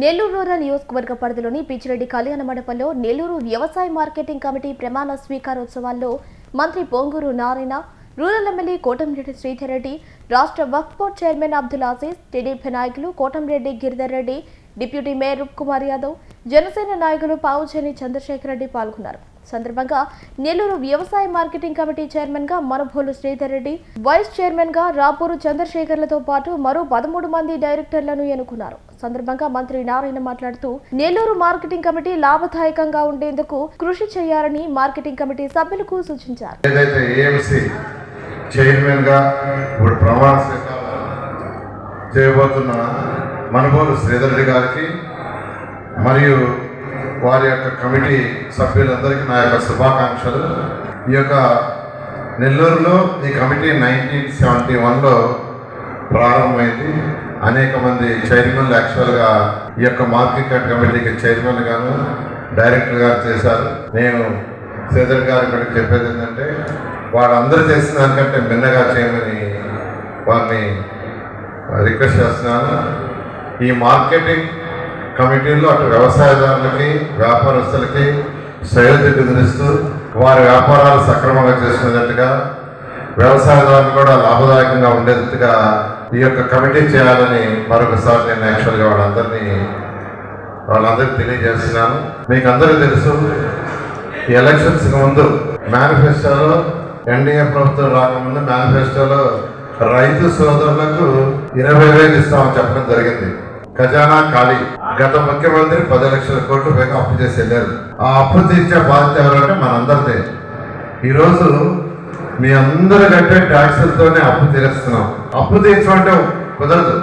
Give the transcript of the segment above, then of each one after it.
Nellore rural నియోజకవర్గ పరిధిలోని పిచ్చిరెడ్డి కళ్యాణ మండపంలో నెల్లూరు వ్యవసాయ మార్కెటింగ్ కమిటీ ప్రమాణ స్వీకారోత్సవాల్లో మంత్రి పొంగూరు నారాయణ రూరల్ ఎమ్మెల్యే కోటంరెడ్డి శ్రీధర్ రెడ్డి రాష్ట్ర Waqf board chairman Abdul Aziz TDP నాయకులు కోటంరెడ్డి గిరిధర్ రెడ్డి డిప్యూటీ మేయర్ రూప్ కుమార్ యాదవ్ జనసేన నాయకులు పావుచేని చంద్రశేఖర్ రెడ్డి పాల్గొన్నారు. సందర్భంగా నెల్లూరు వ్యవసాయ మార్కెటింగ్ కమిటీ చైర్మన్గా మనభోలు శ్రీధర్ రెడ్డి వైస్ చైర్మన్గా రాపూరు చంద్రశేఖర్లతో పాటు మరో పదమూడు మంది డైరెక్టర్లను ఎన్నుకున్నారు. సందర్భంగా మంత్రి నారాయణ మాట్లాడుతూ నెల్లూరు మార్కెటింగ్ కమిటీ లాభదాయకంగా ఉండేందుకు కృషి చేయాలని మార్కెటింగ్ కమిటీ సభ్యులకు సూచించారు. ఏదైతే ఏఎంసీ ఇప్పుడు ప్రమాణ చేయబోతున్న మనబోలు శ్రీధర్ గారికి మరియు వారి యొక్క కమిటీ సభ్యులందరికీ నా యొక్క శుభాకాంక్షలు. ఈ యొక్క నెల్లూరులో ఈ కమిటీ నైన్టీన్ సెవెంటీ వన్లో ప్రారంభమైంది. అనేక మంది చైర్మన్లు యాక్చువల్గా ఈ యొక్క మార్కెట్ కమిటీకి చైర్మన్ గాను డైరెక్టర్ గారు చేశారు. నేను శ్రీధర్ గారు ఇక్కడ చెప్పేది ఏంటంటే వాళ్ళందరూ చేసిన దానికంటే మిన్నగా చేయమని వారిని రిక్వెస్ట్ చేస్తున్నాను. ఈ మార్కెటింగ్ కమిటీలో అటు వ్యవసాయదారులకి వ్యాపారస్తులకి సైలెంట్ బెదిరిస్తూ వారి వ్యాపారాలు సక్రమంగా చేసుకునేటట్టుగా వ్యవసాయదారులు కూడా లాభదాయకంగా ఉండేటట్టుగా ఈ యొక్క కమిటీ చేయాలని మరొకసారి నేను యాక్చువల్గా వాళ్ళందరినీ వాళ్ళందరికీ తెలియజేస్తున్నాను. మీకు అందరికీ తెలుసు ఈ ఎలక్షన్స్ ముందు మేనిఫెస్టోలో ఎన్డీఏ ప్రభుత్వం రాకముందు మేనిఫెస్టోలో రైతు సోదరులకు ఇరవై వేలు ఇస్తామని చెప్పడం జరిగింది. ఖజానా ఖాళీ. గత ముఖ్యమంత్రి పది లక్షల కోట్లు పైగా అప్పు చేసి వెళ్ళారు. ఆ అప్పు తీర్చే బాధ్యత ఎవరంటే మనందరిదే. ఈరోజు మీ అందరూ కట్టే ట్యాక్సులతోనే అప్పు తీరుస్తున్నాం. అప్పు తీర్చమంటే కుదరదు.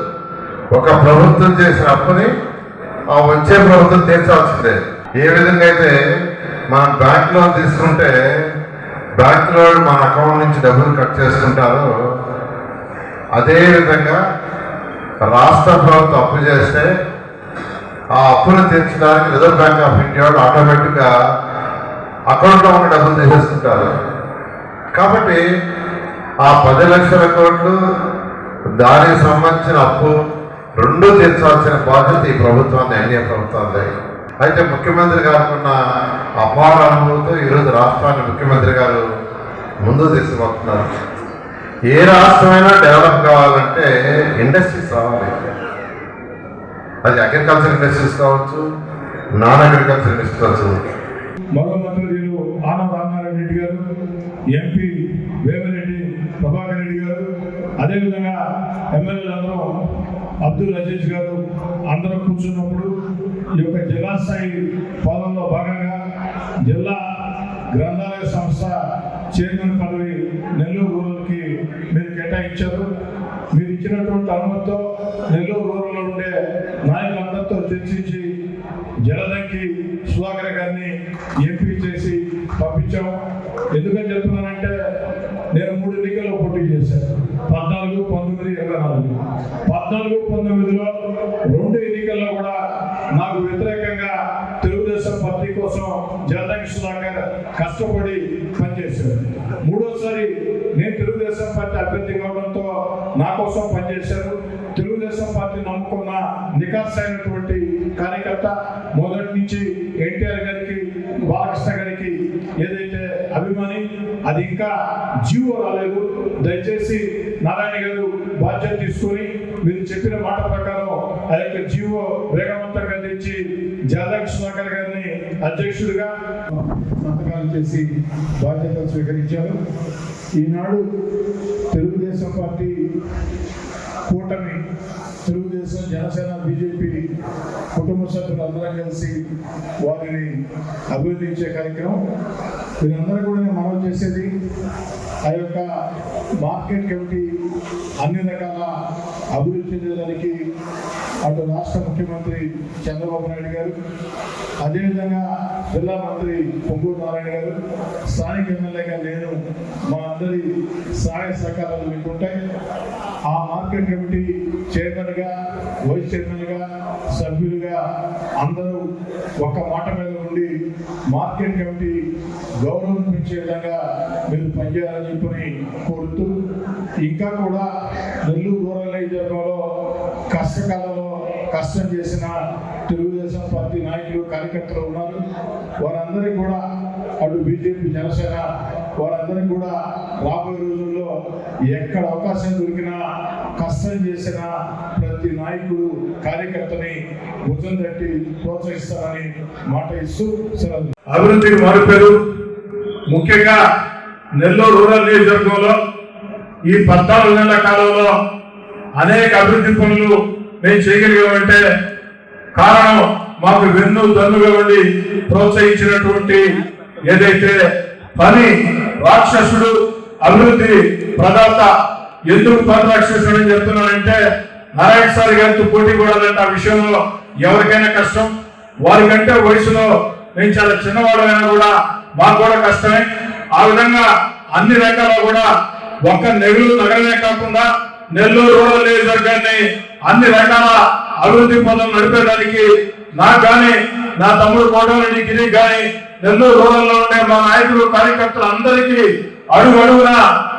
ఒక ప్రభుత్వం చేసిన అప్పుని ఆ వచ్చే ప్రభుత్వం తీర్చాల్సిందే. ఏ విధంగా అయితే మనం బ్యాంక్ లోన్ తీసుకుంటే బ్యాంక్ లోన్ మన అకౌంట్ నుంచి డబ్బులు కట్ చేసుకుంటారో అదే విధంగా రాష్ట్ర ప్రభుత్వం అప్పు చేస్తే ఆ అప్పును తీర్చడానికి రిజర్వ్ బ్యాంక్ ఆఫ్ ఇండియా వాళ్ళు ఆటోమేటిక్గా అకౌంట్లో ఉన్న డబ్బులు తీసేస్తుంటారు కాబట్టి ఆ పది లక్షల కోట్లు దానికి సంబంధించిన అప్పు రెండు తీర్చాల్సిన బాధ్యత ఈ ప్రభుత్వాన్ని ఎన్డీఏ ప్రభుత్వాన్ని అయితే ముఖ్యమంత్రి గారుకున్న అపార అనుభవంతో ఈరోజు రాష్ట్రాన్ని ముఖ్యమంత్రి గారు ముందు తీసుకుపోతున్నారు. ఏ రాష్ట్రమైనా డెవలప్ కావాలంటే ఇండస్ట్రీస్ రావాలి. అది అగ్రికల్చర్ ఇండస్ట్రీస్ కావచ్చు నాన్ అగ్రికల్చర్ ఇండస్ట్రీస్ కావచ్చు. మరో మంత్రి ఆనంద రామారెడ్డి గారు ఎంపీ వేమిరెడ్డి ప్రభాకర్ రెడ్డి గారు అదేవిధంగా ఎమ్మెల్యేలందరూ అబ్దుల్ అజీజ్ గారు అందరూ కూర్చున్నప్పుడు ఈ యొక్క జిల్లా స్థాయి పాలనలో భాగంగా జిల్లా గ్రంథాలయ సంస్థ చైర్మన్ పదవి నెల్లూరు రూరల్కి మీరు కేటాయించారు. మీరు ఇచ్చినటువంటి అనుమతితో నెల్లూరు రూరల్లో ఉండే నాయకులందరితో చర్చించి జలదంకి సుధాకర్ గారిని ఎంపీ చేసి పంపించాం. ఎందుకని చెప్తున్నానంటే నేను మూడు ఎన్నికల్లో పోటీ చేశాను. పద్నాలుగు పంతొమ్మిది ఇరవై నాలుగు. పద్నాలుగు పంతొమ్మిదిలో రెండు ఎన్నికల్లో కూడా నాకు వ్యతిరేకంగా తెలుగుదేశం పార్టీ కోసం జలదంకి సుధాకర్ కష్టపడి పనిచేశాడు. మూడోసారి నేను తెలుగుదేశం పార్టీ అభ్యర్థి కావడంతో నా కోసం పనిచేశారు. వికాస్ అయినటువంటి కార్యకర్త మొదటి నుంచి ఎన్టీఆర్ గారికి బాలకృష్ణ గారికి ఏదైతే అభిమాని అది ఇంకా జీవో రాలేదు. దయచేసి నారాయణ గారు బాధ్యత తీసుకొని మీరు చెప్పిన మాట ప్రకారం ఆ యొక్క జీవో వేగవంతంగా తెచ్చి జాదవ్ సుధాకర్ గారిని అధ్యక్షుడిగా సంతకాలు చేసి బాధ్యతలు స్వీకరించారు. ఈనాడు తెలుగుదేశం పార్టీ కూటమి తెలుగుదేశం జనసేన బీజేపీ కుటుంబ సభ్యులు అందరం కలిసి వారిని అభివృద్ధించే కార్యక్రమం. వీరందరూ కూడా నేను మనం చేసేది ఆ యొక్క మార్కెట్ కమిటీ అన్ని రకాల అభివృద్ధి చెందడానికి అటు రాష్ట్ర ముఖ్యమంత్రి చంద్రబాబు నాయుడు గారు అదేవిధంగా జిల్లా మంత్రి పొంగూరు నారాయణ గారు స్థానిక ఎమ్మెల్యేగా నేను మా అందరి సహాయ సహకారాలు మీకు ఉంటాయి ఆ మార్కెట్ కమిటీ చైర్మన్గా వైస్ చైర్మన్గా సభ్యులుగా అందరూ ఒక మాట మీద ఉండి మార్కెట్ కమిటీ గౌరవం పెంచే విధంగా మీరు పనిచేయాలని చెప్పని కోరుతూ ఇంకా కూడా నెల్లూరు రూరల్ నియోజకవర్గంలో కష్టకాలంలో కష్టం చేసిన తెలుగుదేశం పార్టీ నాయకులు కార్యకర్తలు ఉన్నారు. వారందరికీ కూడా అటు బీజేపీ జనసేన వారందరికీ కూడా రాబోయే రోజుల్లో ఎక్కడ అవకాశం దొరికినా కష్టం చేసిన ప్రతి నాయకుడు కార్యకర్తని భుజం తట్టి ప్రోత్సహిస్తారని మాట ఇస్తూ సెలవు అభివృద్ధికి మారిపోయారు ముఖ్యంగా నెల్లూరు రూరల్ నియోజకవర్గంలో ఈ పద్నాలుగు నెలల కాలంలో అనేక అభివృద్ధి పనులు మేము చేయగలిగామంటే కారణం మాకు వెన్ను దన్నుగా ఉండి ప్రోత్సహించినటువంటి ఏదైతే పని రాక్షసుడు అభివృద్ధి ప్రదాత ఎందుకు పని రాక్షసుడు అని చెప్తున్నానంటే నారాయణ సార్ గారితో పోటీ కూడాలంటే ఆ విషయంలో ఎవరికైనా కష్టం. వారికంటే వయసులో మేము చాలా చిన్నవాడమైనా కూడా మాకు కూడా కష్టమే. ఆ విధంగా అన్ని రకాల కూడా ఒక్క నెల్లూరు నగరమే కాకుండా నెల్లూరు రూరల్ నియోజకవర్గాన్ని అన్ని రకాల అభివృద్ధి పనులు నడిపేదానికి నాకు కానీ నా తమ్ముడు కోటమిరెడ్డి గిరి కానీ నెల్లూరు రూరల్లో ఉండే మా నాయకులు కార్యకర్తలు అందరికీ అడుగు అడుగున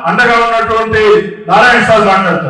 అండగా ఉన్నటువంటి నారాయణ సార్ మాట్లాడతారు